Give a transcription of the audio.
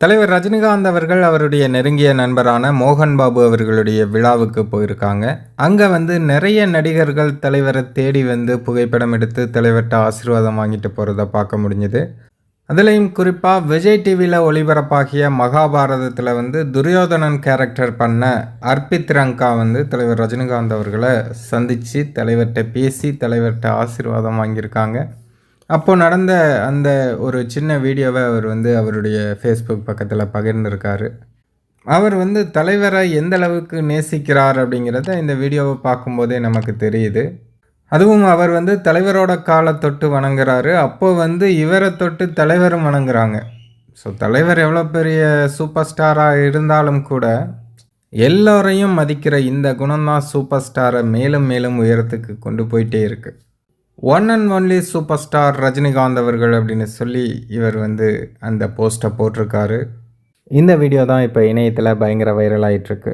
தலைவர் ரஜினிகாந்த் அவர்கள் அவருடைய நெருங்கிய நண்பரான மோகன் பாபு அவர்களுடைய விழாவுக்கு போயிருக்காங்க. அங்கே வந்து நிறைய நடிகர்கள் தலைவரை தேடி வந்து புகைப்படம் எடுத்து தலைவர்கிட்ட ஆசீர்வாதம் வாங்கிட்டு போகிறத பார்க்க முடிஞ்சுது. அதுலேயும் குறிப்பாக விஜய் டிவியில் ஒளிபரப்பாகிய மகாபாரதத்தில் வந்து துரியோதனன் கேரக்டர் பண்ண அர்பித் ரங்கா வந்து தலைவர் ரஜினிகாந்த் அவர்களை சந்தித்து தலைவர்கிட்ட பேசி தலைவர்கிட்ட ஆசீர்வாதம் வாங்கியிருக்காங்க. அப்போது நடந்த அந்த ஒரு சின்ன வீடியோவை அவர் வந்து அவருடைய ஃபேஸ்புக் பக்கத்தில் பகிர்ந்திருக்காரு. அவர் வந்து தலைவரை எந்த அளவுக்கு நேசிக்கிறார் அப்படிங்கிறத இந்த வீடியோவை பார்க்கும்போதே நமக்கு தெரியுது. அதுவும் அவர் வந்து தலைவரோட காலை தொட்டு வணங்குறாரு. அப்போ வந்து இவரை தொட்டு தலைவரும் வணங்குறாங்க. ஸோ தலைவர் எவ்வளோ பெரிய சூப்பர் ஸ்டாராக இருந்தாலும் கூட எல்லோரையும் மதிக்கிற இந்த குணம்தான் சூப்பர் ஸ்டாரை மேலும் மேலும் உயரத்துக்கு கொண்டு போயிட்டே இருக்குது one and only super star Rajinikanth அவர்கள் அப்படின்னு சொல்லி இவர் வந்து அந்த போஸ்ட்டை போட்டிருக்காரு. இந்த வீடியோ தான் இப்போ இணையத்தில் பயங்கர வைரல் ஆகிட்டுருக்கு